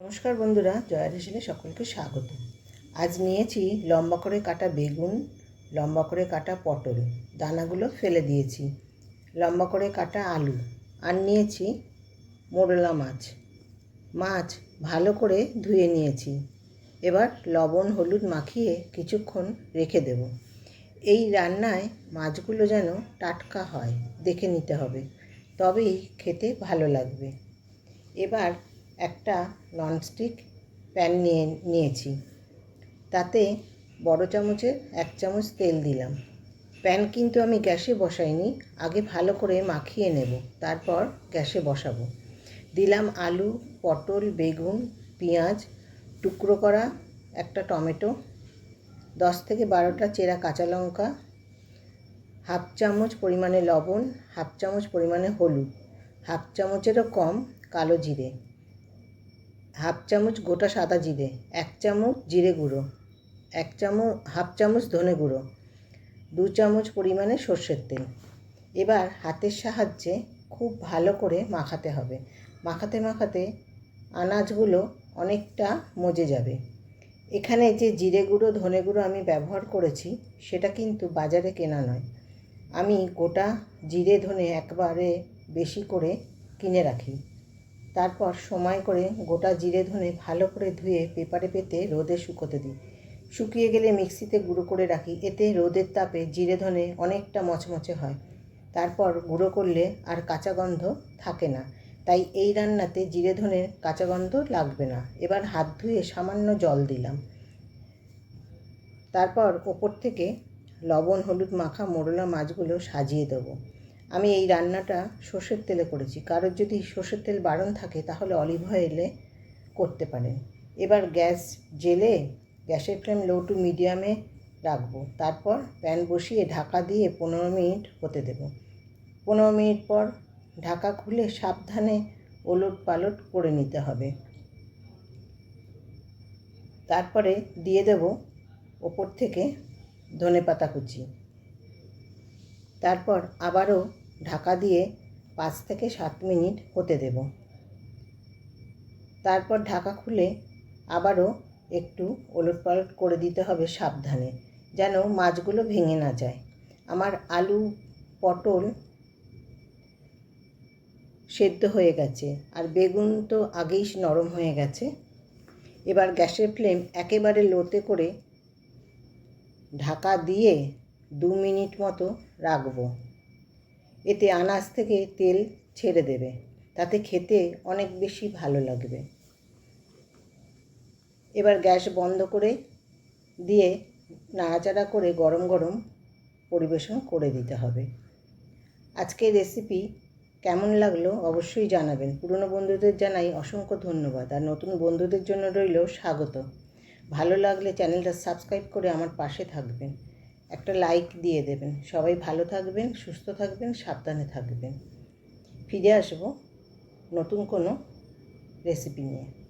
নমস্কার বন্ধুরা, জয়া রেসিলে সকলকে স্বাগত। আজ নিয়েছি লম্বা করে কাটা বেগুন, লম্বা করে কাটা পটল, দানাগুলো ফেলে দিয়েছি। লম্বা করে কাটা আলু, আর নিয়েছি মোরলা মাছ। মাছ ভালো করে ধুয়ে নিয়েছি। এবার লবণ, হলুদ মাখিয়ে কিছুক্ষণ রেখে দেব। এই রান্নায় মাছগুলো যেন টাটকা হয়, দেখে নিতে হবে। তবেই খেতে ভালো লাগবে। এবার একটা ননস্টিক প্যান নিয়ে, নিয়েছি। তাতে বড় চামচের এক চামচ তেল দিলাম। প্যান কিন্তু আমি গ্যাসে বসাইনি, আগে ভালো করে মাখিয়ে নেব, তারপর গ্যাসে বসাবো। দিলাম আলু, পটল, বেগুন, পেঁয়াজ, টুকরো করা একটা টমেটো, দশ থেকে বারোটা চেরা কাঁচা লঙ্কা, হাফ চামচ পরিমাণে লবণ, হাফ চামচ পরিমাণে হলুদ, হাফ চামচেরও কম কালো জিরে। হাফ চামচ গোটা সাদা জিরে, এক চামচ জিরে গুঁড়ো, এক চামচ, হাফ চামচ ধনে গুঁড়ো, দু চামচ পরিমাণে সর্ষের তেল। এবার হাতের সাহায্যে খুব ভালো করে মাখাতে হবে। মাখাতে মাখাতে আনাজগুলো অনেকটা মজে যাবে। এখানে যে জিরে গুঁড়ো, ধনে গুঁড়ো আমি ব্যবহার করেছি, সেটা কিন্তু বাজারে কেনা নয়। আমি গোটা জিরে, ধনে একবারে বেশি করে কিনে রাখি। তারপর সময় করে গোটা জিরে ধনে ভালো করে ধুয়ে পেপারে পেতে রোদে শুকোতে দিই। শুকিয়ে গেলে মিক্সিতে গুঁড়ো করে রাখি, এতে রোদের তাপে জিরে ধনে অনেকটা মচমচে হয়। তারপর গুঁড়ো করলে আর কাঁচা গন্ধ থাকে না, তাই এই রান্নাতে জিরে ধনের কাঁচা গন্ধ লাগবে না। এবার হাত ধুয়ে সামান্য জল দিলাম। তারপর ওপর থেকে লবণ, হলুদ মাখা, মোরলা মাছগুলো সাজিয়ে দেবো। আমি এই রান্নাটা সর্ষের তেলে করেছি। কারোর যদি সর্ষের তেল বারণ থাকে, তাহলে অলিভ অয়েলে করতে পারেন। এবার গ্যাস জেলে, গ্যাসের ফ্লেম লো টু মিডিয়ামে রাখব। তারপর প্যান বসিয়ে ঢাকা দিয়ে পনেরো মিনিট হতে দেব। পনেরো মিনিট পর ঢাকা খুলে সাবধানে ওলট পালট করে নিতে হবে। তারপরে দিয়ে দেব ওপর থেকে ধনে পাতা কুচি। তারপর আবারও ঢাকা দিয়ে পাঁচ থেকে সাত মিনিট হতে দেব। তারপর ঢাকা খুলে আবারও একটু ওলট পালট করে দিতে হবে সাবধানে, যেন মাছগুলো ভেঙে না যায়। আমার আলু পটল সেদ্ধ হয়ে গেছে আর বেগুন তো আগেই নরম হয়ে গেছে। এবার গ্যাসের ফ্লেম একেবারে লোতে করে ঢাকা দিয়ে দু মিনিট মতো রাখব। এতে আনাজ থেকে তেল ছেড়ে দেবে। তাতে খেতে অনেক বেশি ভালো লাগবে। এবার গ্যাস বন্ধ করে দিয়ে নাড়াচাড়া করে গরম গরম পরিবেশন করে দিতে হবে। আজকের রেসিপি কেমন লাগল অবশ্যই জানাবেন। পুরনো বন্ধুদের জানাই অসংখ্য ধন্যবাদ। আর নতুন বন্ধুদের জন্য রইল স্বাগত। ভালো লাগলে চ্যানেলটা সাবস্ক্রাইব করে আমার পাশে থাকবেন। একটা লাইক দিয়ে দেবেন। সবাই ভালো থাকবেন, সুস্থ থাকবেন, সাবধানে থাকবেন। ফিরে আসব নতুন কোনো রেসিপি নিয়ে।